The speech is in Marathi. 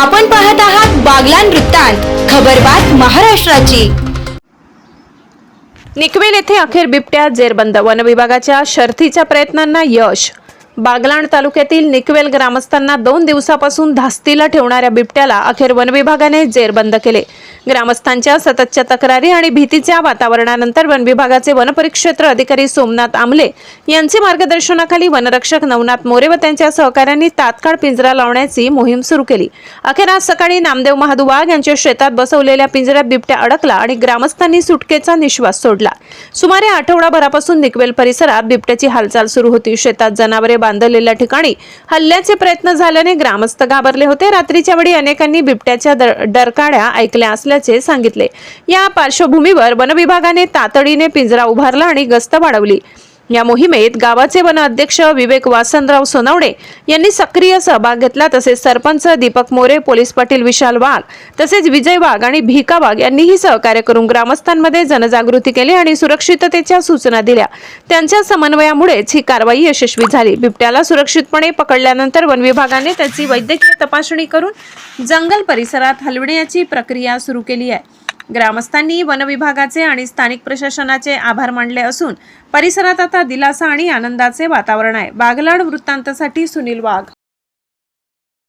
आपण पाहत आहात बागलान वृत्तांत खबरबात महाराष्ट्राची. निकवेल येथे अखेर बिबट्या जेरबंद. वन विभागाच्या शर्थीच्या प्रयत्नांना यश. बागलाण तालुक्यातील निकवेल ग्रामस्थांना दोन दिवसापासून धास्तीला ठेवणाऱ्या बिबट्याला अखेर वन विभागाने जेरबंद केले. ग्रामस्थांच्या सततच्या तक्रारी आणि भीतीच्या वातावरणानंतर वन विभागाचे वनपरिक्षेत्र अधिकारी सोमनाथ आमले यांचे मार्गदर्शनाखाली वनरक्षक नवनाथ मोरे व त्यांच्या सहकाऱ्यांनी तात्काळ पिंजरा लावण्याची मोहीम सुरू केली. अखेर आज सकाळी नामदेव महादुवाग यांच्या शेतात बसवलेल्या पिंजऱ्यात बिबट्या अडकला आणि ग्रामस्थांनी सुटकेचा निश्वास सोडला. सुमारे आठवडाभरापासून निकवेल परिसरात बिबट्याची हालचाल सुरू होती. शेतात जनावरे बांधलेल्या ठिकाणी हल्ल्याचे प्रयत्न झाल्याने ग्रामस्थ घाबरले होते. रात्रीच्या वेळी अनेकांनी बिबट्याच्या दर- ऐकल्या ऐकल्या असल्याचे सांगितले. या पार्श्वभूमीवर वनविभागाने तातडीने पिंजरा उभारला आणि गस्त वाढवली. या मोहिमेत गावाचे वन अध्यक्ष विवेक वासनराव सोनवणे यांनी सक्रिय सहभाग घेतला तसेच सरपंच दीपक मोरे पोलीस पाटील विशाल वाघ तसेच विजय वाघ आणि भिका वाघ यांनीही सहकार्य करून ग्रामस्थांमध्ये जनजागृती केली आणि सुरक्षिततेच्या सूचना दिल्या. त्यांच्या समन्वयामुळेच ही कारवाई यशस्वी झाली. बिबट्याला सुरक्षितपणे पकडल्यानंतर वन विभागाने त्याची वैद्यकीय तपासणी करून जंगल परिसरात हलविण्याची प्रक्रिया सुरू केली आहे. ग्रामस्थांनी वनविभागाचे आणि स्थानिक प्रशासनाचे आभार मानले असून परिसरात आता दिलासा आणि आनंदाचे वातावरण आहे. बागलाड वृत्तांतासाठी सुनील वाघ.